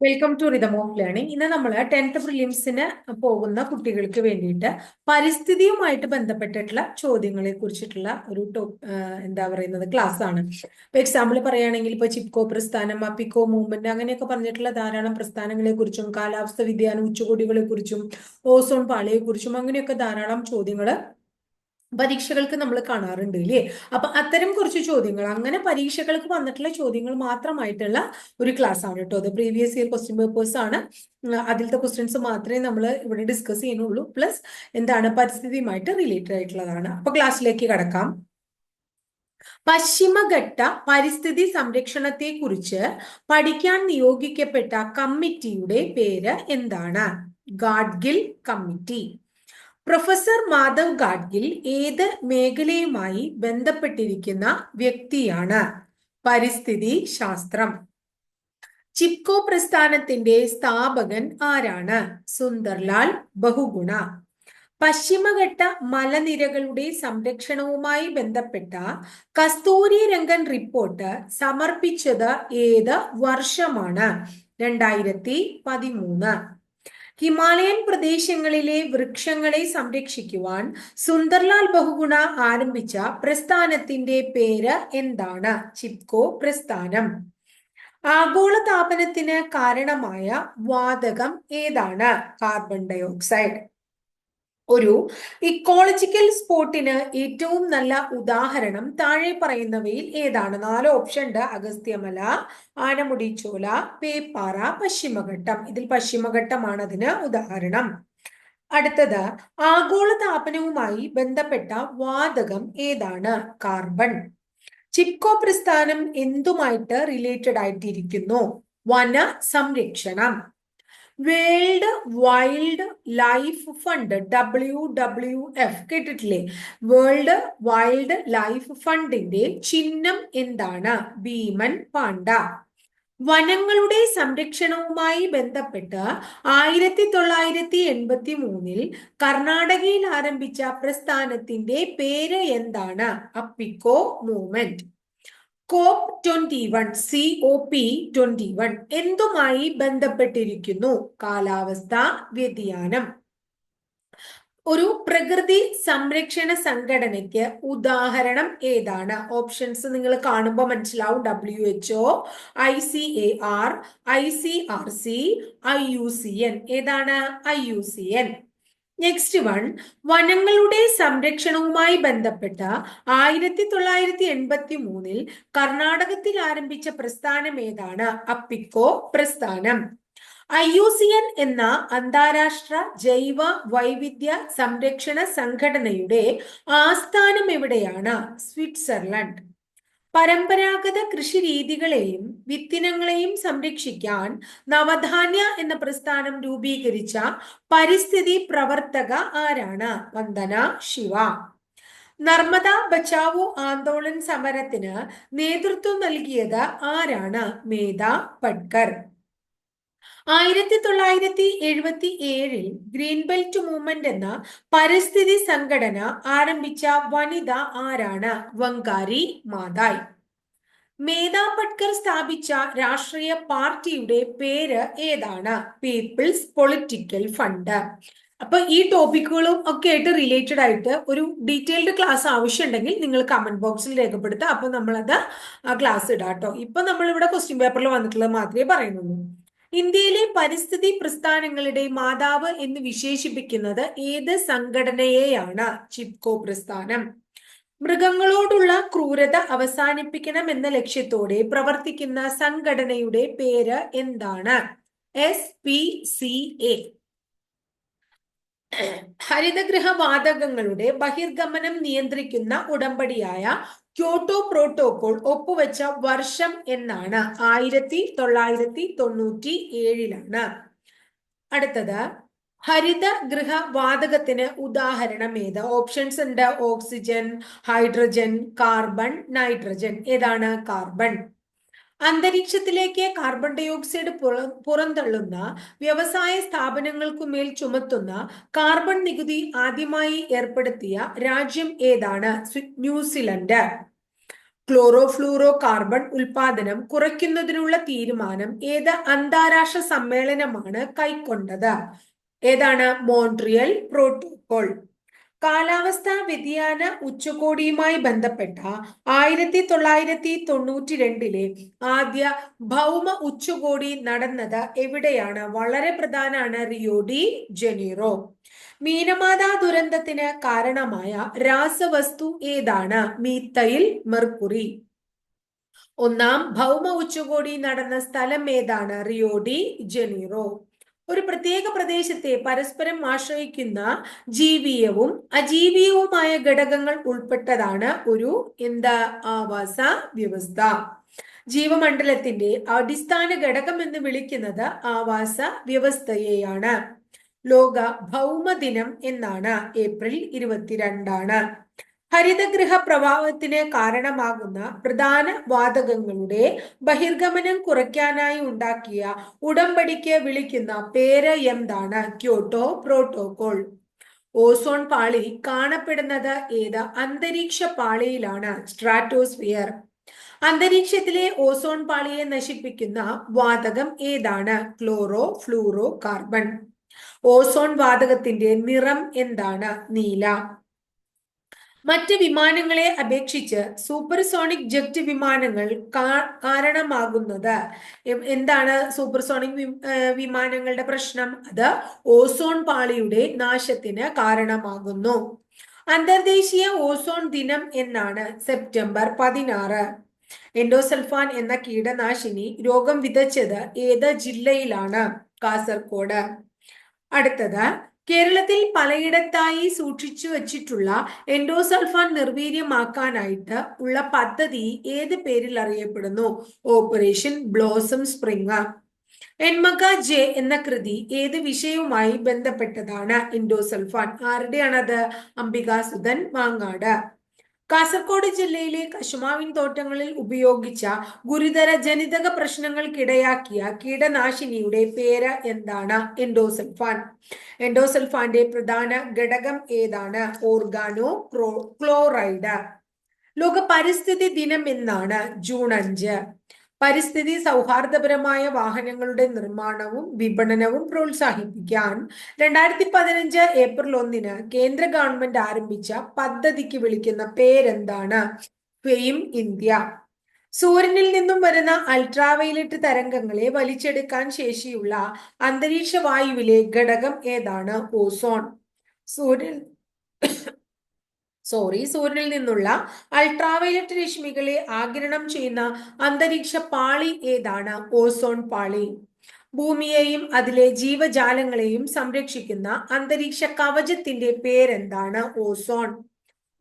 Welcome to rhythm of learning ഇന്ന് നമ്മൾ tenth പ്രിലിംസിന് പോകുന്ന കുട്ടികൾക്ക് വേണ്ടിയിട്ട് പരിസ്ഥിതിയുമായിട്ട് ബന്ധപ്പെട്ടിട്ടുള്ള ചോദ്യങ്ങളെ കുറിച്ചിട്ടുള്ള ഒരു എന്താ പറയുന്നത് ക്ലാസ് ആണ്. ഇപ്പൊ എക്സാമ്പിൾ പറയുകയാണെങ്കിൽ ഇപ്പൊ ചിപ്കോ പ്രസ്ഥാനം അപ്പിക്കോ മൂവ്മെന്റ് അങ്ങനെയൊക്കെ പറഞ്ഞിട്ടുള്ള ധാരാളം പ്രസ്ഥാനങ്ങളെ കുറിച്ചും കാലാവസ്ഥ വ്യതിയാനം ഉച്ചകോടികളെ കുറിച്ചും ഓസോൺ പാളിയെ കുറിച്ചും അങ്ങനെയൊക്കെ ധാരാളം ചോദ്യങ്ങൾ പരീക്ഷകൾക്ക് നമ്മൾ കാണാറുണ്ട് ഇല്ലേ? അപ്പൊ അത്തരം കുറച്ച് ചോദ്യങ്ങൾ അങ്ങനെ പരീക്ഷകൾക്ക് വന്നിട്ടുള്ള ചോദ്യങ്ങൾ മാത്രമായിട്ടുള്ള ഒരു ക്ലാസ് ആണ് കേട്ടോ. അത് പ്രീവിയസ് ഇയർ ക്വസ്റ്റ്യൻ പേപ്പേഴ്സ് ആണ്. അതിലത്തെ ക്വസ്റ്റ്യൻസ് മാത്രമേ നമ്മൾ ഇവിടെ ഡിസ്കസ് ചെയ്യുന്നുള്ളൂ. പ്ലസ് എന്താണ് പരിസ്ഥിതിയുമായിട്ട് റിലേറ്റഡ് ആയിട്ടുള്ളതാണ്. അപ്പൊ ക്ലാസ്സിലേക്ക് കടക്കാം. പശ്ചിമഘട്ട പരിസ്ഥിതി സംരക്ഷണത്തെ കുറിച്ച് പഠിക്കാൻ നിയോഗിക്കപ്പെട്ട കമ്മിറ്റിയുടെ പേര് എന്താണ്? ഗാഡ്ഗിൽ കമ്മിറ്റി. പ്രൊഫസർ മാധവ് ഗാഡ്ഗിൽ ഏത് മേഖലയുമായി ബന്ധപ്പെട്ടിരിക്കുന്ന വ്യക്തിയാണ്? പരിസ്ഥിതി ശാസ്ത്രം. ചിപ്കോ പ്രസ്ഥാനത്തിന്റെ സ്ഥാപകൻ ആരാണ്? സുന്ദർലാൽ ബഹുഗുണ. പശ്ചിമഘട്ട മലനിരകളുടെ സംരക്ഷണവുമായി ബന്ധപ്പെട്ട കസ്തൂരി രംഗൻ റിപ്പോർട്ട് സമർപ്പിച്ചത് ഏത് വർഷമാണ്? രണ്ടായിരത്തി പതിമൂന്ന്. ഹിമാലയൻ പ്രദേശങ്ങളിലെ വൃക്ഷങ്ങളെ സംരക്ഷിക്കുവാൻ സുന്ദർലാൽ ബഹുഗുണ ആരംഭിച്ച പ്രസ്ഥാനത്തിന്റെ പേര് എന്താണ്? ചിപ്കോ പ്രസ്ഥാനം. ആഗോള താപനത്തിന് കാരണമായ വാതകം ഏതാണ്? കാർബൺ ഡയോക്സൈഡ് ഒരു ഇക്കോളജിക്കൽ സ്പോട്ടിന് ഏറ്റവും നല്ല ഉദാഹരണം താഴെ പറയുന്നവയിൽ ഏതാണ്? നാല് ഓപ്ഷൻ ഉണ്ട്. അഗസ്ത്യമല ആനമുടി ചോല പേപ്പാറ പശ്ചിമഘട്ടം. ഇതിൽ പശ്ചിമഘട്ടമാണ് അതിന് ഉദാഹരണം. അടുത്തത് ആഗോള താപനവുമായി ബന്ധപ്പെട്ട വാതകം ഏതാണ്? കാർബൺ. ചിപ്കോ പ്രസ്ഥാനം എന്തുമായിട്ട് റിലേറ്റഡ് ആയിട്ടിരിക്കുന്നു? വന സംരക്ഷണം. World wild life fund W W F കേട്ടിട്ടില്ലേ? വേൾഡ് വൈൽഡ് ലൈഫ് ഫണ്ടിന്റെ ചിഹ്നം എന്താണ്? ഭീമൻ പാണ്ട വനങ്ങളുടെ സംരക്ഷണവുമായി ബന്ധപ്പെട്ട് ആയിരത്തി തൊള്ളായിരത്തി എൺപത്തി മൂന്നിൽ കർണാടകയിൽ ആരംഭിച്ച പ്രസ്ഥാനത്തിന്റെ പേര് എന്താണ്? Appiko movement. COP twenty one C O P twenty one എന്തുമായി ബന്ധപ്പെട്ടിരിക്കുന്നു? കാലാവസ്ഥ വ്യതിയാനം. ഒരു പ്രകൃതി സംരക്ഷണ സംഘടനയ്ക്ക് ഉദാഹരണം ഏതാണ്? ഓപ്ഷൻസ് നിങ്ങൾ കാണുമ്പോൾ മനസ്സിലാവും. W H O I C A R I C R C I U C N ഏതാണ്? I U C N next one വനങ്ങളുടെ സംരക്ഷണവുമായി ബന്ധപ്പെട്ട ആയിരത്തി തൊള്ളായിരത്തി എൺപത്തി മൂന്നിൽ കർണാടകത്തിൽ ആരംഭിച്ച പ്രസ്ഥാനം ഏതാണ്? അപ്പിക്കോ പ്രസ്ഥാനം. ഐ യു സി എൻ എന്ന അന്താരാഷ്ട്ര ജൈവ വൈവിധ്യ സംരക്ഷണ സംഘടനയുടെ ആസ്ഥാനം എവിടെയാണ്? സ്വിറ്റ്സർലൻഡ്. പരമ്പരാഗത കൃഷി രീതികളെയും വിത്തിനങ്ങളെയും സംരക്ഷിക്കാൻ നവധാന്യ എന്ന പ്രസ്ഥാനം രൂപീകരിച്ച പരിസ്ഥിതി പ്രവർത്തക ആരാണ്? വന്ദന ശിവ. നർമ്മദ ബച്ചാവോ ആന്തോളൻ സമരത്തിന് നേതൃത്വം നൽകിയത് ആരാണ്? മേധ പട്കർ. ആയിരത്തി തൊള്ളായിരത്തി എഴുപത്തി ഏഴിൽ ഗ്രീൻ ബെൽറ്റ് മൂവ്മെന്റ് എന്ന പരിസ്ഥിതി സംഘടന ആരംഭിച്ച വനിത ആരാണ്? വങ്കാരി മാതായ്. മേധാ പട്കർ സ്ഥാപിച്ച രാഷ്ട്രീയ പാർട്ടിയുടെ പേര് ഏതാണ്? People's political fund. അപ്പൊ ഈ ടോപ്പിക്കുകളും ഒക്കെ ആയിട്ട് റിലേറ്റഡ് ആയിട്ട് ഒരു ഡീറ്റെയിൽഡ് ക്ലാസ് ആവശ്യമുണ്ടെങ്കിൽ നിങ്ങൾ കമന്റ് ബോക്സിൽ രേഖപ്പെടുത്തുക. അപ്പൊ നമ്മളത് ആ ക്ലാസ് ഇടാം കേട്ടോ ഇപ്പൊ നമ്മൾ ഇവിടെ ക്വസ്റ്റ്യൻ പേപ്പറിൽ വന്നിട്ടുള്ളത് മാത്രമേ പറയുന്നുള്ളൂ. ഇന്ത്യയിലെ പരിസ്ഥിതി പ്രസ്ഥാനങ്ങളുടെ മാതാവ് എന്ന് വിശേഷിപ്പിക്കുന്നത് ഏത് സംഘടനയെയാണ്? ചിപ്കോ പ്രസ്ഥാനം. മൃഗങ്ങളോടുള്ള ക്രൂരത അവസാനിപ്പിക്കണം എന്ന ലക്ഷ്യത്തോടെ പ്രവർത്തിക്കുന്ന സംഘടനയുടെ പേര് എന്താണ്? എസ് പി സി എ ഹരിതഗൃഹ വാതകങ്ങളുടെ ബഹിർഗമനം നിയന്ത്രിക്കുന്ന ഉടമ്പടിയായ ക്യോട്ടോ പ്രോട്ടോകോൾ ഒപ്പുവെച്ച വർഷം എന്നാണ്. ആയിരത്തി തൊള്ളായിരത്തി തൊണ്ണൂറ്റി ഏഴിലാണ് അടുത്തത് ഹരിത ഗൃഹ വാതകത്തിന് ഉദാഹരണം ഏത്? ഓപ്ഷൻസ് ഉണ്ട്. ഓക്സിജൻ ഹൈഡ്രജൻ കാർബൺ നൈട്രജൻ ഏതാണ്? കാർബൺ അന്തരീക്ഷത്തിലേക്ക് കാർബൺ ഡൈ ഓക്സൈഡ് പുറന്തള്ളുന്ന വ്യവസായ സ്ഥാപനങ്ങൾക്കു മേൽ ചുമത്തുന്ന കാർബൺ നികുതി ആദ്യമായി ഏർപ്പെടുത്തിയ രാജ്യം ഏതാണ്? ന്യൂസിലൻഡ്. ക്ലോറോഫ്ലൂറോ കാർബൺ ഉൽപാദനം കുറയ്ക്കുന്നതിനുള്ള തീരുമാനം ഏത് അന്താരാഷ്ട്ര സമ്മേളനമാണ് കൈക്കൊണ്ടത്? ഏതാണ്? Montreal protocol. കാലാവസ്ഥാ വ്യതിയാന ഉച്ചകോടിയുമായി ബന്ധപ്പെട്ട ആയിരത്തി തൊള്ളായിരത്തി തൊണ്ണൂറ്റി രണ്ടിലെ ആദ്യ ഭൗമ ഉച്ചകോടി നടന്നത് എവിടെയാണ്? വളരെ പ്രധാനമാണ് റിയോ ഡി ജനീറോ. മീനമാതാ ദുരന്തത്തിന് കാരണമായ രാസവസ്തു ഏതാണ്? Methyl mercury. ഒന്നാം ഭൗമ ഉച്ചകോടി നടന്ന സ്ഥലം ഏതാണ്? Rio de Janeiro. ഒരു പ്രത്യേക പ്രദേശത്തെ പരസ്പരം ആശ്രയിക്കുന്ന ജീവിയവും അജീവീയവുമായ ഘടകങ്ങൾ ഉൾപ്പെട്ടതാണ് ഒരു എന്താ ആവാസ വ്യവസ്ഥ. ജീവമണ്ഡലത്തിന്റെ അടിസ്ഥാന ഘടകം എന്ന് വിളിക്കുന്നത് ആവാസ വ്യവസ്ഥയെയാണ്. ലോക ഭൗമദിനം എന്നാണ്. ഏപ്രിൽ ഇരുപത്തിരണ്ടാണ്. ഹരിതഗൃഹ പ്രഭാവത്തിന് കാരണമാകുന്ന പ്രധാന വാതകങ്ങളുടെ ബഹിർഗമനം കുറയ്ക്കാനായി ഉണ്ടാക്കിയ ഉടമ്പടിക്ക് വിളിക്കുന്ന പേര് എന്താണ്? Kyoto protocol. ഓസോൺ പാളി കാണപ്പെടുന്നത് ഏത് അന്തരീക്ഷ പാളിയിലാണ്? സ്ട്രാറ്റോസ്ഫിയർ. അന്തരീക്ഷത്തിലെ ഓസോൺ പാളിയെ നശിപ്പിക്കുന്ന വാതകം ഏതാണ്? Chloro fluoro carbon. ഓസോൺ വാതകത്തിന്റെ നിറം എന്താണ്? നീല. മറ്റ് വിമാനങ്ങളെ അപേക്ഷിച്ച് സൂപ്പർസോണിക് ജെറ്റ് വിമാനങ്ങൾ കാരണമാകുന്നത്. എന്താണ് സൂപ്പർസോണിക് വിമാനങ്ങളുടെ പ്രശ്നം? അത് ഓസോൺ പാളിയുടെ നാശത്തിന് കാരണമാകുന്നു. അന്തർദേശീയ ഓസോൺ ദിനം എന്നാണ് സെപ്റ്റംബർ പതിനാറ്. എൻഡോസൽഫാൻ എന്ന കീടനാശിനി രോഗം വിതച്ചത് ഏത് ജില്ലയിലാണ്? കാസർഗോഡ് അടുത്തത് കേരളത്തിൽ പലയിടത്തായി സൂക്ഷിച്ചു വച്ചിട്ടുള്ള എൻഡോസൾഫാൻ നിർവീര്യമാക്കാനായിട്ട് ഉള്ള പദ്ധതി ഏത് പേരിൽ അറിയപ്പെടുന്നു? Operation blossom spring. എൻമക ജെ എന്ന കൃതി ഏത് വിഷയവുമായി ബന്ധപ്പെട്ടതാണ്? എൻഡോസൾഫാൻ ആരുടെയാണത്? അംബികാസുധൻ മാങ്ങാട്. കാസർഗോഡ് ജില്ലയിലെ കശുമാവിൻ തോട്ടങ്ങളിൽ ഉപയോഗിച്ച ഗുരുതര ജനിതക പ്രശ്നങ്ങൾക്കിടയാക്കിയ കീടനാശിനിയുടെ പേര് എന്താണ്? എൻഡോസൾഫാൻ എൻഡോസൾഫാന്റെ പ്രധാന ഘടകം ഏതാണ്? Organochloride. ലോക പരിസ്ഥിതി ദിനം എന്നാണ് ജൂൺ അഞ്ച്. പരിസ്ഥിതി സൗഹാർദ്ദപരമായ വാഹനങ്ങളുടെ നിർമ്മാണവും വിപണനവും പ്രോത്സാഹിപ്പിക്കാൻ രണ്ടായിരത്തി പതിനഞ്ച് ഏപ്രിൽ ഒന്നിന് കേന്ദ്ര ഗവൺമെന്റ് ആരംഭിച്ച പദ്ധതിക്ക് വിളിക്കുന്ന പേരെന്താണ്? Fame India. സൂര്യനിൽ നിന്നും വരുന്ന അൾട്രാവയലറ്റ് തരംഗങ്ങളെ വലിച്ചെടുക്കാൻ ശേഷിയുള്ള അന്തരീക്ഷ വായുവിലെ ഘടകം ഏതാണ്? ഓസോൺ. സൂര്യൻ സോറി സൂര്യനിൽ നിന്നുള്ള അൾട്രാവയലറ്റ് രശ്മികളെ ആഗിരണം ചെയ്യുന്ന അന്തരീക്ഷ പാളി ഏതാണ്? ഓസോൺ പാളി. ഭൂമിയെയും അതിലെ ജീവജാലങ്ങളെയും സംരക്ഷിക്കുന്ന അന്തരീക്ഷ കവചത്തിന്റെ പേരെന്താണ്? ഓസോൺ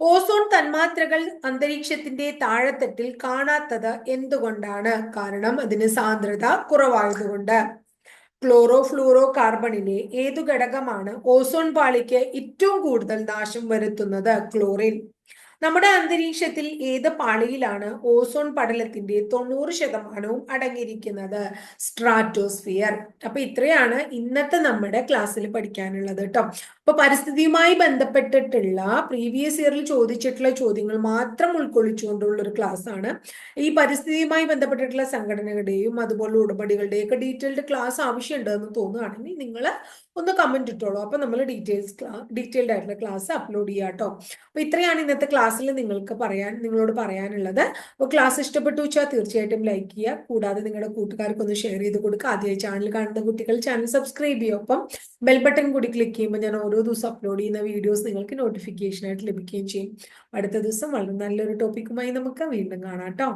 ഓസോൺ തന്മാത്രകൾ അന്തരീക്ഷത്തിന്റെ താഴെത്തട്ടിൽ കാണാത്തത് എന്തുകൊണ്ടാണ്? കാരണം അതിന് സാന്ദ്രത കുറവായതുകൊണ്ട്. ക്ലോറോ ഫ്ലൂറോ കാർബണിലെ ഏതു ഘടകമാണ് ഓസോൺ പാളിക്ക് ഏറ്റവും കൂടുതൽ നാശം വരുത്തുന്നത്? ക്ലോറിൻ. നമ്മുടെ അന്തരീക്ഷത്തിൽ ഏത് പാളിയിലാണ് ഓസോൺ പടലത്തിന്റെ തൊണ്ണൂറ് ശതമാനവും അടങ്ങിയിരിക്കുന്നത്? സ്ട്രാറ്റോസ്ഫിയർ. അപ്പൊ ഇത്രയാണ് ഇന്നത്തെ നമ്മുടെ ക്ലാസ്സിൽ പഠിക്കാനുള്ളത് കേട്ടോ അപ്പൊ പരിസ്ഥിതിയുമായി ബന്ധപ്പെട്ടിട്ടുള്ള പ്രീവിയസ് ഇയറിൽ ചോദിച്ചിട്ടുള്ള ചോദ്യങ്ങൾ മാത്രം ഉൾക്കൊള്ളിച്ചുകൊണ്ടുള്ള ഒരു ക്ലാസ് ആണ് ഈ പരിസ്ഥിതിയുമായി ബന്ധപ്പെട്ടിട്ടുള്ള സംഘടനകളുടെയും അതുപോലെ ഉടമ്പടികളുടെയും ഒക്കെ ഡീറ്റെയിൽഡ് ക്ലാസ് ആവശ്യമുണ്ടെന്ന് തോന്നുകയാണെങ്കിൽ നിങ്ങൾ ഒന്ന് കമന്റ് ഇട്ടോളൂ. അപ്പൊ നമ്മൾ ഡീറ്റെയിൽസ് ഡീറ്റെയിൽഡ് ആയിട്ടുള്ള ക്ലാസ് അപ്ലോഡ് ചെയ്യാം കേട്ടോ അപ്പൊ ഇത്രയാണ് ഇന്നത്തെ ക്ലാസ്സിൽ നിങ്ങൾക്ക് പറയാൻ നിങ്ങളോട് പറയാനുള്ളത്. അപ്പോൾ ക്ലാസ് ഇഷ്ടപ്പെട്ടു വെച്ചാൽ തീർച്ചയായിട്ടും ലൈക്ക് ചെയ്യുക കൂടാതെ നിങ്ങളുടെ കൂട്ടുകാർക്കൊന്ന് ഷെയർ ചെയ്ത് കൊടുക്കുക ആദ്യമായി ചാനൽ കാണുന്ന കുട്ടികൾ ചാനൽ സബ്സ്ക്രൈബ് ചെയ്യുക ഒപ്പം ബെൽ ബട്ടൺ കൂടി ക്ലിക്ക് ചെയ്യുമ്പോൾ ഞാൻ ഓരോ ദിവസം അപ്ലോഡ് ചെയ്യുന്ന വീഡിയോസ് നിങ്ങൾക്ക് നോട്ടിഫിക്കേഷൻ ആയിട്ട് ലഭിക്കുകയും ചെയ്യും. അടുത്ത ദിവസം വളരെ നല്ലൊരു ടോപ്പിക്കുമായി നമുക്ക് വീണ്ടും കാണാം കേട്ടോ